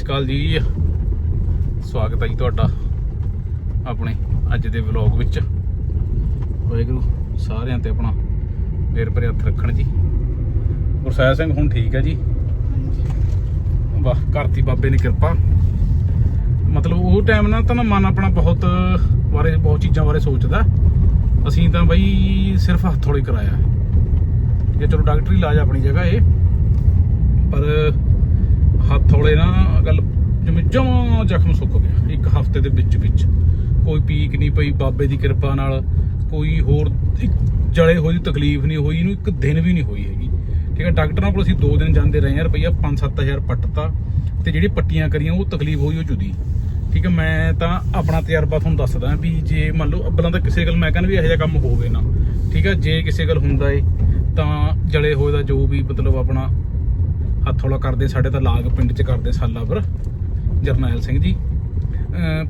ਸ਼੍ਰੀ ਅਕਾਲ ਜੀ। ਸਵਾਗਤ ਹੈ ਜੀ ਤੁਹਾਡਾ ਆਪਣੇ ਅੱਜ ਦੇ ਵਲੌਗ ਵਿੱਚ। ਵਾਹਿਗੁਰੂ ਸਾਰਿਆਂ ਤੇ ਆਪਣਾ ਮੇਰ ਭਰੇ ਹੱਥ ਰੱਖਣ ਜੀ। ਗੁਰਸਾਹਿਬ ਸਿੰਘ ਹੁਣ ਠੀਕ ਹੈ ਜੀ? ਵਾਹ ਕਰਤੀ ਬਾਬੇ ਨੇ ਕਿਰਪਾ। ਮਤਲਬ ਉਹ ਟਾਈਮ ਨਾਲ ਤਾਂ ਮਨ ਆਪਣਾ ਬਹੁਤ ਬਾਰੇ ਬਹੁਤ ਚੀਜ਼ਾਂ ਬਾਰੇ ਸੋਚਦਾ। ਅਸੀਂ ਤਾਂ ਬਈ ਸਿਰਫ ਹੱਥ ਕਰਾਇਆ। ਇਹ ਚਲੋ ਡਾਕਟਰੀ ਇਲਾਜ ਆਪਣੀ ਜਗ੍ਹਾ ਏ। ਪਰ ਹੱਥ ਹੌਲੇ ਨਾ ਗੱਲ ਜਿਵੇਂ ਜਮਾਂ ਜ਼ਖਮ ਸੁੱਕ ਗਿਆ, ਇੱਕ ਹਫ਼ਤੇ ਦੇ ਵਿੱਚ ਵਿੱਚ। ਕੋਈ ਪੀਕ ਨਹੀਂ ਪਈ, ਬਾਬੇ ਦੀ ਕਿਰਪਾ ਨਾਲ ਕੋਈ ਹੋਰ ਇੱਕ ਜਲੇ ਹੋਈ ਤਕਲੀਫ ਨਹੀਂ ਹੋਈ, ਇਹਨੂੰ ਇੱਕ ਦਿਨ ਵੀ ਨਹੀਂ ਹੋਈ ਹੈਗੀ। ਠੀਕ ਹੈ, ਡਾਕਟਰਾਂ ਕੋਲ ਅਸੀਂ 2 ਦਿਨ ਜਾਂਦੇ ਰਹੇ ਹਾਂ, ਰੁਪਈਆ 5-7000 ਪੱਟਤਾ ਤੇ ਜਿਹੜੀ ਪੱਟੀਆਂ ਕਰੀਆਂ, ਉਹ ਤਕਲੀਫ ਹੋਈ ਉਹ ਜੁਦੀ ਠੀਕ ਹੈ, ਮੈਂ ਤਾਂ ਆਪਣਾ ਤਜਰਬਾ ਤੁਹਾਨੂੰ ਦੱਸਦਾ ਵੀ ਜੇ ਮੰਨ ਲਓ, ਅੱਬਲਾਂ ਤਾਂ ਕਿਸੇ ਗੱਲ, ਮੈਂ ਕਹਿੰਦਾ ਵੀ ਇਹੋ ਜਿਹਾ ਕੰਮ ਹੋਵੇ ਨਾ। ਠੀਕ ਹੈ, ਜੇ ਕਿਸੇ ਗੱਲ ਹੁੰਦਾ ਏ, ਤਾਂ ਜਲੇ ਹੋਏ ਦਾ ਜੋ ਵੀ ਮਤਲਬ ਆਪਣਾ ਹੱਥੋਲਾ ਕਰਦੇ, ਸਾਡੇ ਤਾਂ ਲਾਗ ਪਿੰਡ 'ਚ ਕਰਦੇ ਸਾਲਾਪੁਰ ਜਰਨੈਲ ਸਿੰਘ ਜੀ।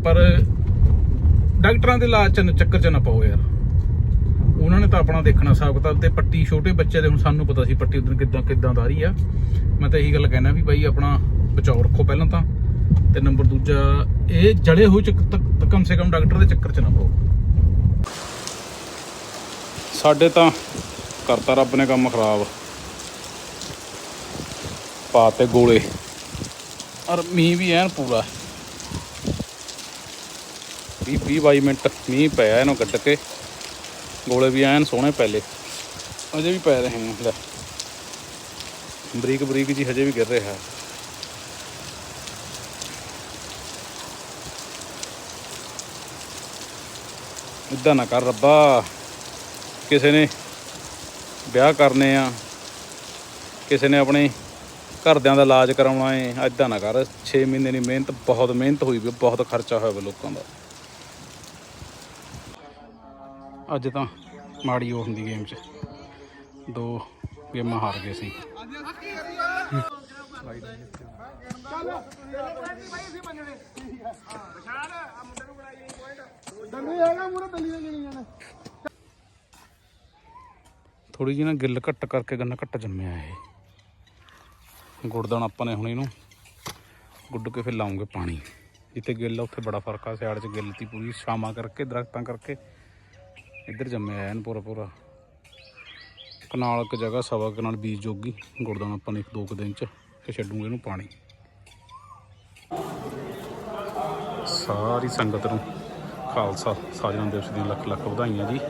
ਪਰ ਡਾਕਟਰਾਂ ਦੇ ਇਲਾਜ 'ਚ ਚੱਕਰ 'ਚ ਨਾ ਪਾਓ ਯਾਰ। ਉਹਨਾਂ ਨੇ ਤਾਂ ਆਪਣਾ ਦੇਖਣਾ ਹਿਸਾਬ ਕਿਤਾਬ ਤੇ ਪੱਟੀ ਛੋਟੇ ਬੱਚੇ ਦੇ, ਹੁਣ ਸਾਨੂੰ ਪਤਾ ਸੀ ਪੱਟੀ ਉਦੋਂ ਕਿੱਦਾਂ ਕਿੱਦਾਂ ਦਾ ਰਹੀ ਆ। ਮੈਂ ਤਾਂ ਇਹੀ ਗੱਲ ਕਹਿਣਾ ਵੀ ਬਾਈ ਆਪਣਾ ਬਚਾਓ ਰੱਖੋ ਪਹਿਲਾਂ ਤਾਂ। ਤੇ ਨੰਬਰ ਦੂਜਾ, ਇਹ ਜੜੇ ਹੋਏ ਚ ਕਮ ਸੇ ਕਮ ਡਾਕਟਰ ਦੇ ਚੱਕਰ 'ਚ ਨਾ ਪਾਓ। ਸਾਡੇ ਤਾਂ ਕਰਤਾ ਰੱਬ ਨੇ ਕੰਮ ਖਰਾਬ। ਪਾਤੇ ਗੋਲੇ। ਔਰ ਮੀਂਹ ਵੀ ਐਨ ਪੂਰਾ। 20 20 22 ਮਿੰਟ ਮੀਂਹ ਪਿਆ ਇਹਨੂੰ ਕੱਢ ਕੇ। ਗੋਲੇ ਵੀ ਐਨ ਸੋਹਣੇ ਪਹਿਲੇ ਅਜੇ ਵੀ ਪੈ ਰਹੇ। ਹਨ ਲੈ। ਬਰੀਕ ਬਰੀਕ ਜੀ ਹਜੇ ਵੀ ਗਿਰ ਰਿਹਾ। ਇਦਾਂ ਨਾ ਕਰ ਰੱਬਾ। ਕਿਸੇ ਨੇ ਵਿਆਹ ਕਰਨੇ ਆ। ਕਿਸੇ ਨੇ ਆਪਣੇ ਘਰਦਿਆਂ ਦਾ ਇਲਾਜ ਕਰਾਉਣਾ ਏ ਐਦਾਂ ਨਾ ਕਰ। 6 ਮਹੀਨੇ ਦੀ ਮਿਹਨਤ, ਬਹੁਤ ਮਿਹਨਤ ਹੋਈ ਵੀ, ਬਹੁਤ ਖਰਚਾ ਹੋਇਆ ਵਾ ਲੋਕਾਂ ਦਾ। ਅੱਜ ਤਾਂ ਮਾੜੀ ਉਹ ਹੁੰਦੀ ਗੇਮ 'ਚ। ਦੋ ਗੇਮਾਂ ਹਾਰ ਗਏ ਸੀ। ਥੋੜੀ ਜਿਹੀ ਨਾ ਗਿੱਲ ਘੱਟ ਕਰਕੇ ਗੰਨਾ ਘੱਟ ਜੰਮਿਆ ਇਹ। ਗੁੜਦਣ ਆਪਾਂ ਨੇ ਹੁਣ ਇਹਨੂੰ ਗੁੱਡ ਕੇ ਫਿਰ ਲਾਉਂਗੇ ਪਾਣੀ। ਜਿੱਥੇ ਗਿੱਲ ਆ, ਉੱਥੇ ਬੜਾ ਫ਼ਰਕ ਆ ਸਿਆੜ 'ਚ ਗਿੱਲ ਤੀ ਪੂਰੀ, ਛਾਵਾਂ ਕਰਕੇ, ਦਰਖਤਾਂ ਕਰਕੇ। ਇੱਧਰ ਜੰਮਿਆ ਐਨ ਪੂਰਾ ਪੂਰਾ। ਕਨਾਲ ਇੱਕ ਜਗ੍ਹਾ, ਸਵਾ ਕਨਾਲ ਬੀਜ ਜੋਗੀ। ਗੁੜਦਾਨ ਆਪਾਂ ਨੇ ਇੱਕ ਦੋ ਕੁ ਦਿਨ 'ਚ ਫਿਰ ਛੱਡੂਗੇ ਇਹਨੂੰ ਪਾਣੀ। ਸਾਰੀ ਸੰਗਤ ਨੂੰ ਖਾਲਸਾ। ਸਾਜਣਾ ਦਿਵਸ ਦੀਆਂ ਲੱਖ ਲੱਖ ਵਧਾਈਆਂ ਜੀ।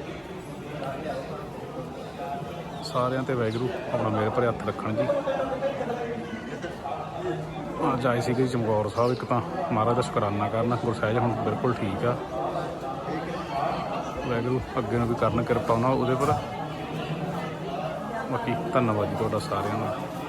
ਸਾਰਿਆਂ ਤੇ ਵੈਗਰੂ ਆਪਣਾ ਮੇਰੇ ਭਰੇ ਹੱਥ ਰੱਖਣ ਜੀ। ਅੱਜ ਆਏ ਸੀਗੇ ਚਮਕੌਰ ਸਾਹਿਬ ਇੱਕ ਤਾਂ ਮਹਾਰਾਜ ਦਾ ਸ਼ੁਕਰਾਨਾ ਕਰਨ ਗੁਰਸਾਹਿਬ ਹੁਣ ਬਿਲਕੁਲ ਠੀਕ ਆ। ਵੈਗਰੂ ਅੱਗੇ ਨੂੰ ਵੀ ਕਰਨ ਕਿਰਪਾ ਉਹਨਾਂ ਉਹਦੇ ਪਰ। ਬਾਕੀ ਧੰਨਵਾਦ ਜੀ ਤੁਹਾਡਾ ਸਾਰਿਆਂ ਦਾ।